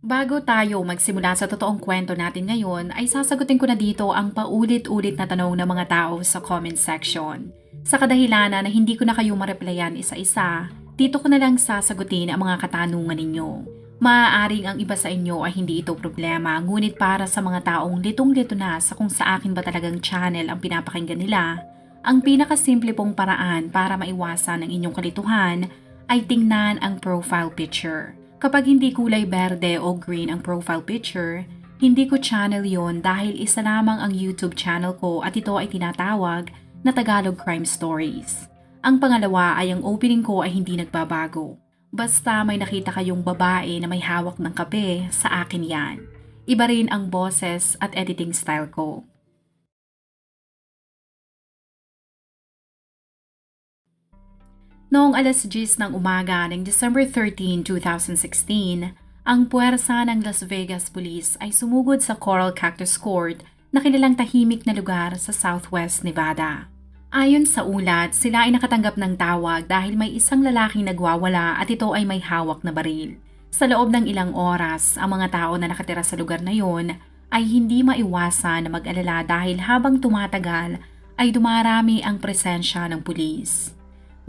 Bago tayo magsimula sa totoong kwento natin ngayon, ay sasagutin ko na dito ang paulit-ulit na tanong ng mga tao sa comment section. Sa kadahilanan na hindi ko na kayo mareplyan isa-isa, dito ko na lang sasagutin ang mga katanungan ninyo. Maaaring ang iba sa inyo ay hindi ito problema, ngunit para sa mga taong litong-lito na sa kung sa akin ba talagang channel ang pinapakinggan nila, ang pinakasimple pong paraan para maiwasan ang inyong kalituhan ay tingnan ang profile picture. Kapag hindi kulay berde o green ang profile picture, hindi ko channel yon dahil isa lamang ang YouTube channel ko at ito ay tinatawag na Tagalog Crime Stories. Ang pangalawa ay ang opening ko ay hindi nagbabago. Basta may nakita kayong babae na may hawak ng kape, sa akin yan. Iba rin ang boses at editing style ko. Noong alas 10 ng umaga ng December 13, 2016, ang puwersa ng Las Vegas Police ay sumugod sa Coral Cactus Court na kilalang tahimik na lugar sa Southwest Nevada. Ayon sa ulat, sila ay nakatanggap ng tawag dahil may isang lalaking nagwawala at ito ay may hawak na baril. Sa loob ng ilang oras, ang mga tao na nakatira sa lugar na yon ay hindi maiwasan na mag-alala dahil habang tumatagal ay dumarami ang presensya ng pulis.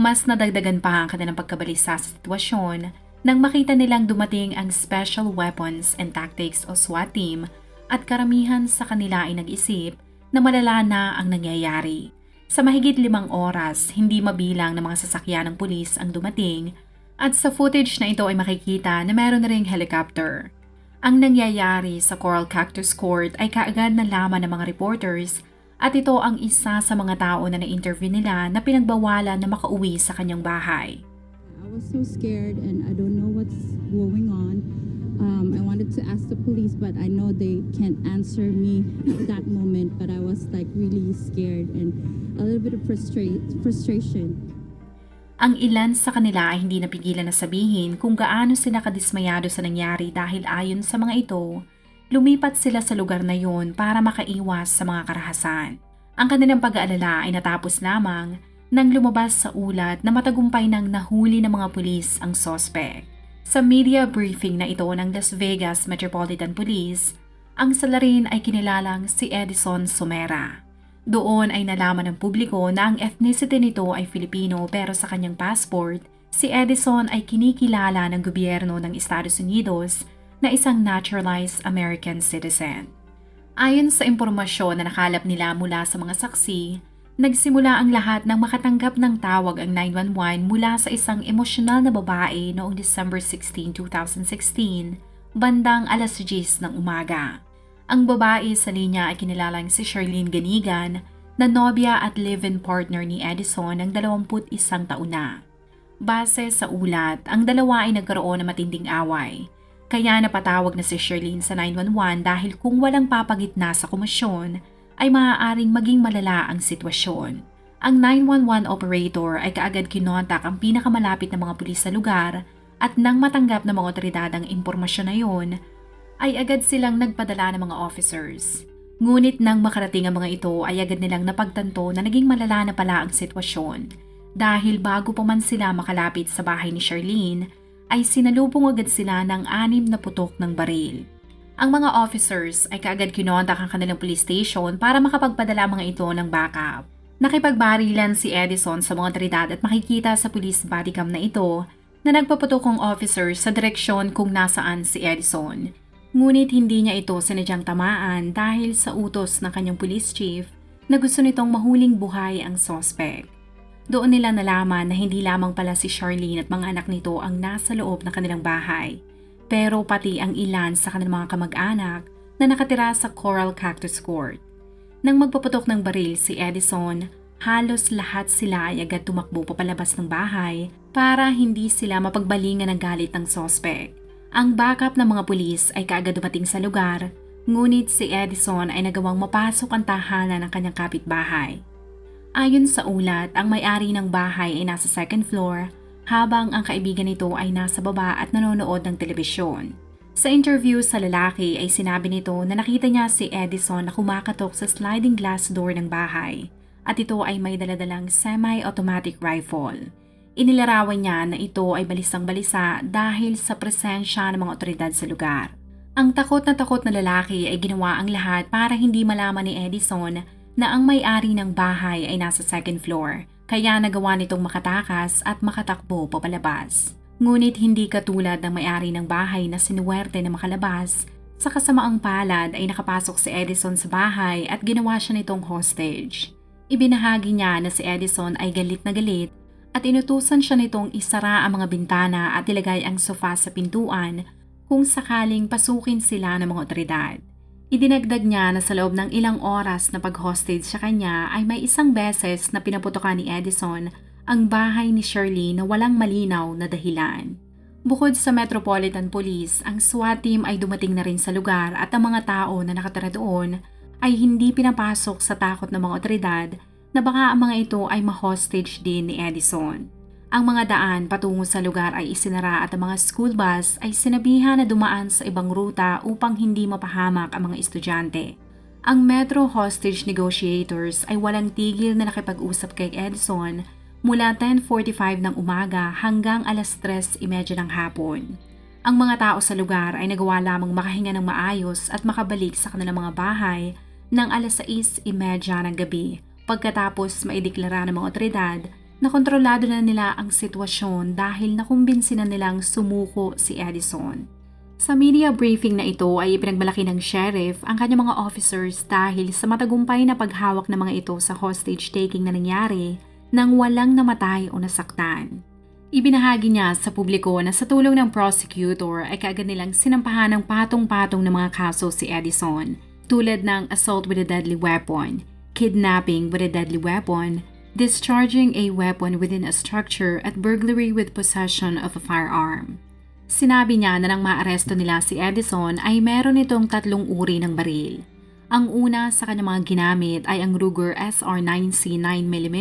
Mas nadagdagan pa ang kanilang pagkabalisa sa sitwasyon nang makita nilang dumating ang Special Weapons and Tactics o SWAT team at karamihan sa kanila ay nag-isip na malala na ang nangyayari. Sa mahigit limang oras, hindi mabilang ng mga sasakyan ng pulis ang dumating at sa footage na ito ay makikita na meron na ring helicopter. Ang nangyayari sa Coral Cactus Court ay kaagad na laman ng mga reporters at ito ang isa sa mga tao na na-interview nila na pinagbawalan na makauwi sa kanyang bahay. I was so scared and I don't know what's going on. Um, I wanted to ask the police, but I know they can't answer me at that moment. But I was like really scared and a little bit of frustra- frustration. Ang ilan sa kanila ay hindi napigilan na sabihin kung gaano sila kadismayado sa nangyari dahil ayon sa mga ito, lumipat sila sa lugar na yon para makaiwas sa mga karahasan. Ang kanilang pag-aalala ay natapos lamang nang lumabas sa ulat na matagumpay nang nahuli ng mga pulis ang sospek. Sa media briefing na ito ng Las Vegas Metropolitan Police, ang salarin ay kinilalang si Edison Somera. Doon ay nalaman ng publiko na ang ethnicity nito ay Filipino pero sa kanyang passport, si Edison ay kinikilala ng gobyerno ng Estados Unidos na isang naturalized American citizen. Ayon sa impormasyon na nakalap nila mula sa mga saksi, nagsimula ang lahat ng makatanggap ng tawag ang 911 mula sa isang emosyonal na babae noong December 16, 2016, bandang alas 10 ng umaga. Ang babae sa linya ay kinilalang si Charlene Ganigan na nobya at live-in partner ni Edison ng 21 taon na. Base sa ulat, ang dalawa ay nagkaroon ng matinding away. Kaya napatawag na si Charlene sa 911 dahil kung walang papagitna sa komisyon, ay maaaring maging malala ang sitwasyon. Ang 911 operator ay kaagad kinontak ang pinakamalapit na mga pulis sa lugar at nang matanggap ng mga otoridad ang impormasyon na yon, ay agad silang nagpadala ng mga officers. Ngunit nang makarating ang mga ito ay agad nilang napagtanto na naging malala na pala ang sitwasyon. Dahil bago pa man sila makalapit sa bahay ni Charlene, ay sinalubong agad sila ng anim na putok ng baril. Ang mga officers ay kaagad kinontak ang kanilang police station para makapagpadala mga ito ng backup. Nakipagbarilan si Edison sa mga otoridad at makikita sa police bodycam na ito na nagpaputok ang officer sa direksyon kung nasaan si Edison. Ngunit hindi niya ito sinadyang tamaan dahil sa utos ng kanyang police chief na gusto nitong mahuling buhay ang suspect. Doon nila nalaman na hindi lamang pala si Charlene at mga anak nito ang nasa loob ng kanilang bahay, pero pati ang ilan sa kanilang mga kamag-anak na nakatira sa Coral Cactus Court. Nang magpaputok ng baril si Edison, halos lahat sila ay agad tumakbo papalabas ng bahay para hindi sila mapagbalingan ng galit ng sospek. Ang backup ng mga pulis ay kaagad dumating sa lugar, ngunit si Edison ay nagawang mapasok ang tahanan ng kanyang kapitbahay. Ayon sa ulat, ang may-ari ng bahay ay nasa second floor habang ang kaibigan nito ay nasa baba at nanonood ng telebisyon. Sa interview sa lalaki ay sinabi nito na nakita niya si Edison na kumakatok sa sliding glass door ng bahay at ito ay may daladalang semi-automatic rifle. Inilarawan niya na ito ay balisang balisa dahil sa presensya ng mga otoridad sa lugar. Ang takot na takot na lalaki ay ginawa ang lahat para hindi malaman ni Edison na ang may-ari ng bahay ay nasa second floor, kaya nagawa nitong makatakas at makatakbo papalabas. Ngunit hindi katulad ng may-ari ng bahay na sinuwerte na makalabas, sa kasamaang palad ay nakapasok si Edison sa bahay at ginawa siya nitong hostage. Ibinahagi niya na si Edison ay galit na galit at inutusan siya nitong isara ang mga bintana at ilagay ang sofa sa pintuan kung sakaling pasukin sila ng mga otoridad. Idinagdag niya na sa loob ng ilang oras na pag-hostage sa kanya ay may isang beses na pinaputokan ni Edison ang bahay ni Shirley na walang malinaw na dahilan. Bukod sa Metropolitan Police, ang SWAT team ay dumating na rin sa lugar at ang mga tao na nakatira doon ay hindi pinapasok sa takot ng mga otoridad na baka ang mga ito ay ma-hostage din ni Edison. Ang mga daan patungo sa lugar ay isinara at ang mga school bus ay sinabihan na dumaan sa ibang ruta upang hindi mapahamak ang mga estudyante. Ang Metro Hostage Negotiators ay walang tigil na nakipag-usap kay Edison mula 10.45 ng umaga hanggang alas 3.30 ng hapon. Ang mga tao sa lugar ay nagawa lamang makahinga ng maayos at makabalik sa kanilang mga bahay ng alas 6.30 ng gabi pagkatapos maideklara ng mga otoridad na kontrolado na nila ang sitwasyon dahil nakumbinsi na nilang sumuko si Edison. Sa media briefing na ito ay ipinagmalaki ng sheriff ang kanyang mga officers dahil sa matagumpay na paghawak ng mga ito sa hostage taking na nangyari nang walang namatay o nasaktan. Ibinahagi niya sa publiko na sa tulong ng prosecutor ay kaagad nilang sinampahan ng patong-patong ng mga kaso si Edison tulad ng assault with a deadly weapon, kidnapping with a deadly weapon, discharging a weapon within a structure at burglary with possession of a firearm. Sinabi niya na nang maaresto nila si Edison ay meron itong tatlong uri ng baril. Ang una sa kanyang mga ginamit ay ang Ruger SR9C 9mm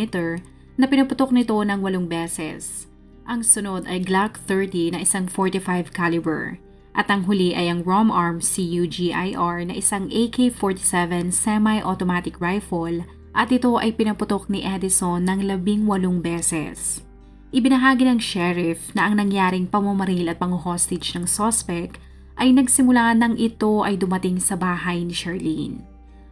na pinaputok nito ng walong beses. Ang sunod ay Glock 30 na isang 45 caliber at ang huli ay ang Romarm CUGIR na isang AK-47 semi-automatic rifle at ito ay pinaputok ni Edison ng labing walong beses. Ibinahagi ng sheriff na ang nangyaring pamamaril at pang-hostage ng suspect ay nagsimula nang ito ay dumating sa bahay ni Charlene.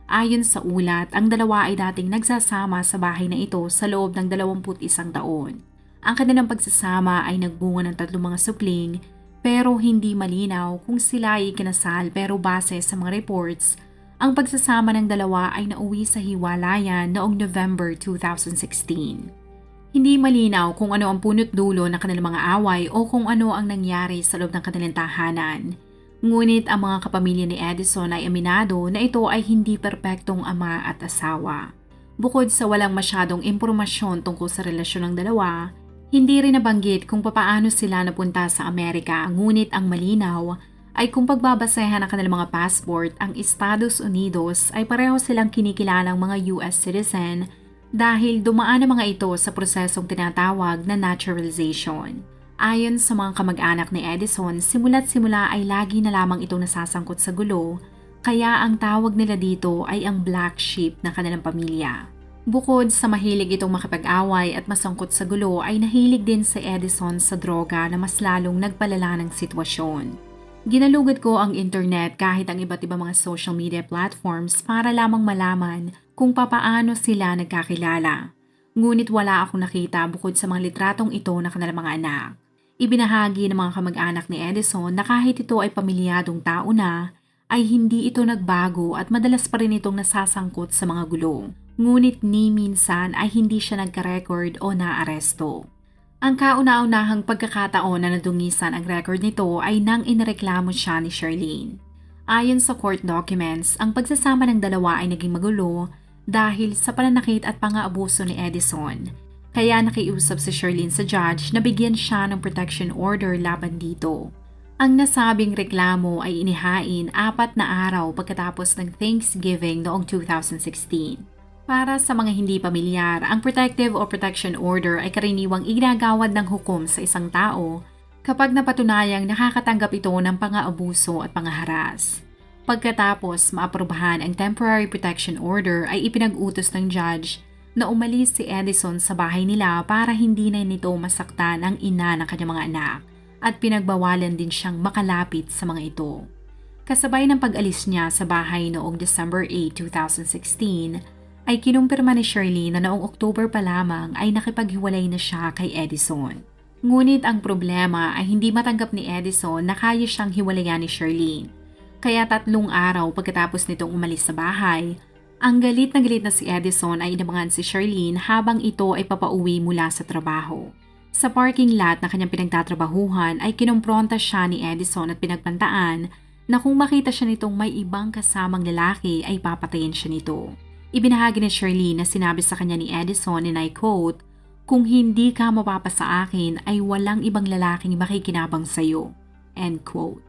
Ayon sa ulat, ang dalawa ay dating nagsasama sa bahay na ito sa loob ng 21 taon. Ang kanilang pagsasama ay nagbunga ng tatlong mga supling pero hindi malinaw kung sila ay kinasal pero base sa mga reports, ang pagsasama ng dalawa ay nauwi sa hiwalayan noong November 2016. Hindi malinaw kung ano ang punot dulo ng kanilang mga away o kung ano ang nangyari sa loob ng kanilang tahanan. Ngunit ang mga kapamilya ni Edison ay aminado na ito ay hindi perpektong ama at asawa. Bukod sa walang masyadong impormasyon tungkol sa relasyon ng dalawa, hindi rin nabanggit kung papaano sila napunta sa Amerika ngunit ang malinaw ay kung pagbabasehan ng kanilang mga passport, ang Estados Unidos ay pareho silang kinikilalang mga US citizen dahil dumaan ang mga ito sa prosesong tinatawag na naturalization. Ayon sa mga kamag-anak ni Edison, simula't simula ay lagi na lamang itong nasasangkot sa gulo, kaya ang tawag nila dito ay ang black sheep ng kanilang pamilya. Bukod sa mahilig itong makipag-away at masangkot sa gulo ay nahilig din si Edison sa droga na mas lalong nagpalala ng sitwasyon. Ginalugad ko ang internet kahit ang iba't ibang mga social media platforms para lamang malaman kung papaano sila nagkakilala. Ngunit wala akong nakita bukod sa mga litratong ito na kanilang mga anak. Ibinahagi ng mga kamag-anak ni Edison na kahit ito ay pamilyadong tao na, ay hindi ito nagbago at madalas pa rin itong nasasangkot sa mga gulong. Ngunit ni minsan ay hindi siya nagka-record o naaresto. Ang kauna-unahang pagkakataon na nadungisan ang record nito ay nang inireklamo siya ni Charlene. Ayon sa court documents, ang pagsasama ng dalawa ay naging magulo dahil sa pananakit at pang-aabuso ni Edison kaya nakiusap si Charlene sa judge na bigyan siya ng protection order laban dito. Ang nasabing reklamo ay inihain apat na araw pagkatapos ng Thanksgiving noong 2016. Para sa mga hindi pamilyar, ang protective o protection order ay karaniwang iginagawad ng hukom sa isang tao kapag napatunayang nakakatanggap ito ng pang-aabuso at pangaharas. Pagkatapos maaprubahan ang temporary protection order ay ipinag-utos ng judge na umalis si Edison sa bahay nila para hindi na nito masaktan ang ina ng kanyang mga anak at pinagbawalan din siyang makalapit sa mga ito. Kasabay ng pag-alis niya sa bahay noong December 8, 2016, ay kinumpirma ni Shirley na noong October pa lamang ay nakipaghiwalay na siya kay Edison. Ngunit ang problema ay hindi matanggap ni Edison na kaya siyang hiwalayan ni Shirley. Kaya tatlong araw pagkatapos nitong umalis sa bahay, ang galit na galit na si Edison ay inabangan si Charlene habang ito ay papauwi mula sa trabaho. Sa parking lot na kanyang pinagtatrabahuhan ay kinumpronta siya ni Edison at pinagpantaan na kung makita siya nitong may ibang kasamang lalaki ay papatayin siya nito. Ibinahagi ni Shirley na sinabi sa kanya ni Edison and I quote, Kung hindi ka mapapa sa akin ay walang ibang lalaking makikinabang sa'yo. End quote.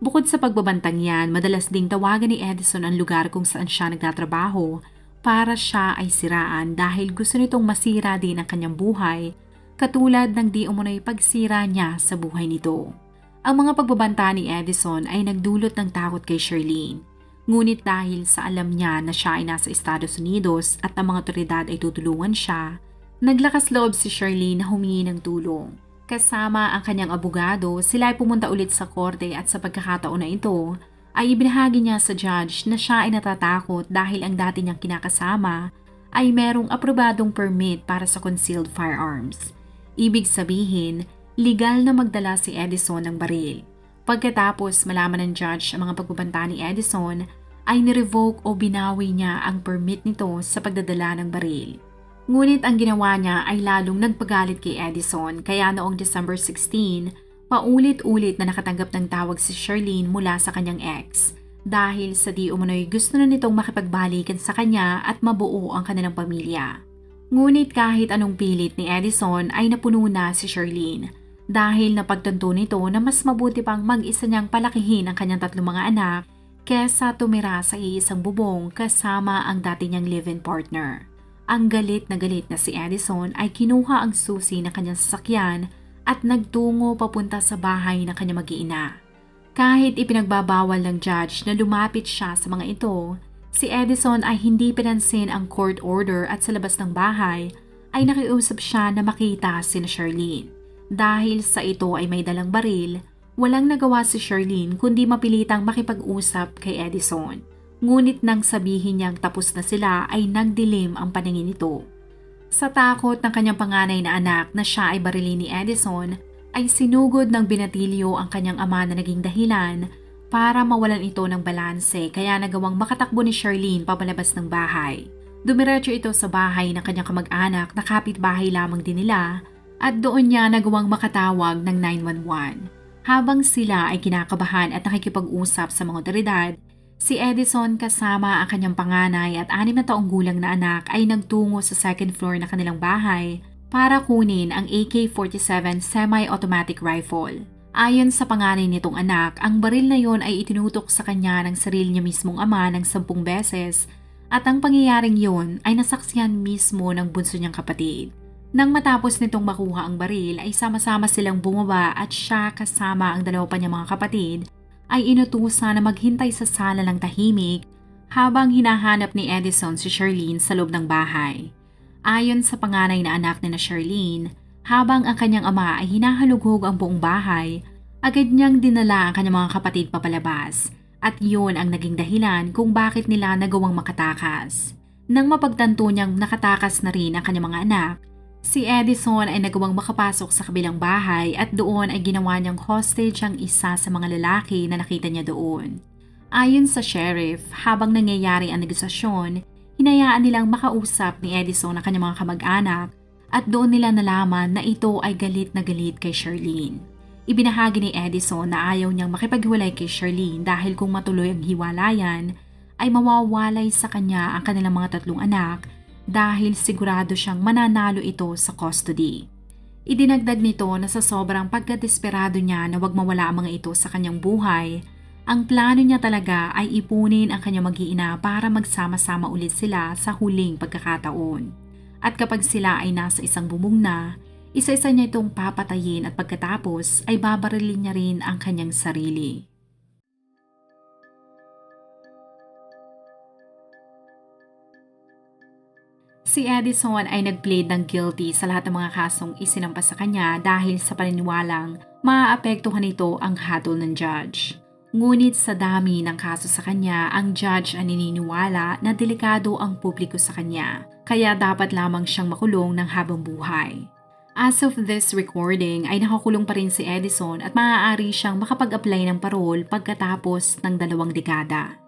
Bukod sa pagbabantang yan, madalas ding tawagan ni Edison ang lugar kung saan siya nagtatrabaho para siya ay siraan dahil gusto nitong masira din ang kanyang buhay katulad ng di umunoy pagsira niya sa buhay nito. Ang mga pagbabanta ni Edison ay nagdulot ng takot kay Shirlene. Ngunit dahil sa alam niya na siya ay nasa Estados Unidos at ang mga otoridad ay tutulungan siya, naglakas loob si Shirlene na humingi ng tulong. Kasama ang kanyang abogado, sila ay pumunta ulit sa korte at sa pagkakataon na ito, ay ibinahagi niya sa judge na siya ay natatakot dahil ang dati niyang kinakasama ay merong aprobadong permit para sa concealed firearms. Ibig sabihin, legal na magdala si Edison ng baril. Pagkatapos malaman ng judge ang mga pagbabanta ni Edison, ay nirevoke o binawi niya ang permit nito sa pagdadala ng baril. Ngunit ang ginawa niya ay lalong nagpagalit kay Edison kaya noong December 16, paulit-ulit na nakatanggap ng tawag si Charlene mula sa kanyang ex dahil sa di umano'y gusto na nitong makipagbalikan sa kanya at mabuo ang kanilang pamilya. Ngunit kahit anong pilit ni Edison ay napuno na si Charlene dahil napagtanto nito na mas mabuti pang mag-isa niyang palakihin ang kanyang tatlong mga anak kesa tumira sa iisang bubong kasama ang dati niyang live-in partner. Ang galit na galit na si Edison ay kinuha ang susi ng kanyang sasakyan at nagtungo papunta sa bahay ng kanyang mag-iina. Kahit ipinagbabawal ng judge na lumapit siya sa mga ito, Si Edison ay hindi pinansin ang court order at sa labas ng bahay ay nakiusap siya na makita si Charlene. Dahil sa ito ay may dalang baril, walang nagawa si Charlene kundi mapilitang makipag-usap kay Edison. Ngunit nang sabihin niyang tapos na sila ay nagdilim ang paningin nito. Sa takot ng kanyang panganay na anak na siya ay barilin ni Edison, ay sinugod ng binatilyo ang kanyang ama na naging dahilan para mawalan ito ng balanse kaya nagawang makatakbo ni Charlene papalabas ng bahay. Dumiretso ito sa bahay ng kanyang kamag-anak na kapitbahay lamang din nila at doon niya nagawang makatawag ng 911. Habang sila ay kinakabahan at nakikipag-usap sa mga otoridad, si Edison kasama ang kanyang panganay at anim na taong gulang na anak ay nagtungo sa second floor na kanilang bahay para kunin ang AK-47 semi-automatic rifle. Ayon sa panganay nitong anak, ang baril na yon ay itinutok sa kanya ng sarili niya mismong ama ng sampung beses at ang pangyayaring yon ay nasaksihan mismo ng bunso niyang kapatid. Nang matapos nitong makuha ang baril ay sama-sama silang bumaba at siya kasama ang dalawa pa niyang mga kapatid ay inutusan na maghintay sa sala ng tahimik habang hinahanap ni Edison si Charlene sa loob ng bahay. Ayon sa panganay na anak ni na Charlene, habang ang kanyang ama ay hinahalughog ang buong bahay, agad niyang dinala ang kanyang mga kapatid papalabas at yun ang naging dahilan kung bakit nila nagawang makatakas. Nang mapagtanto niyang nakatakas na rin ang kanyang mga anak, si Edison ay nagawang makapasok sa kabilang bahay at doon ay ginawa niyang hostage ang isa sa mga lalaki na nakita niya doon. Ayon sa sheriff, habang nangyayari ang negosasyon, hinayaan nilang makausap ni Edison ang kanyang mga kamag-anak at doon nila nalaman na ito ay galit na galit kay Charlene. Ibinahagi ni Edison na ayaw niyang makipaghiwalay kay Charlene dahil kung matuloy ang hiwalayan, ay mawawalay sa kanya ang kanilang mga tatlong anak dahil sigurado siyang mananalo ito sa custody. Idinagdag nito na sa sobrang pagkadesperado niya na wag mawala ang mga ito sa kanyang buhay, ang plano niya talaga ay ipunin ang kanyang mag-iina para magsama-sama ulit sila sa huling pagkakataon. At kapag sila ay nasa isang bubong na, isa-isa niya itong papatayin at pagkatapos ay babarilin niya rin ang kanyang sarili. Si Edison ay nag-plead ng guilty sa lahat ng mga kasong isinampas sa kanya dahil sa paniniwalang maaapektuhan nito ang hatol ng judge. Ngunit sa dami ng kaso sa kanya, ang judge ay naniniwala na delikado ang publiko sa kanya, kaya dapat lamang siyang makulong ng habang buhay. As of this recording ay nakakulong pa rin si Edison at maaari siyang makapag-apply ng parol pagkatapos ng dalawang dekada.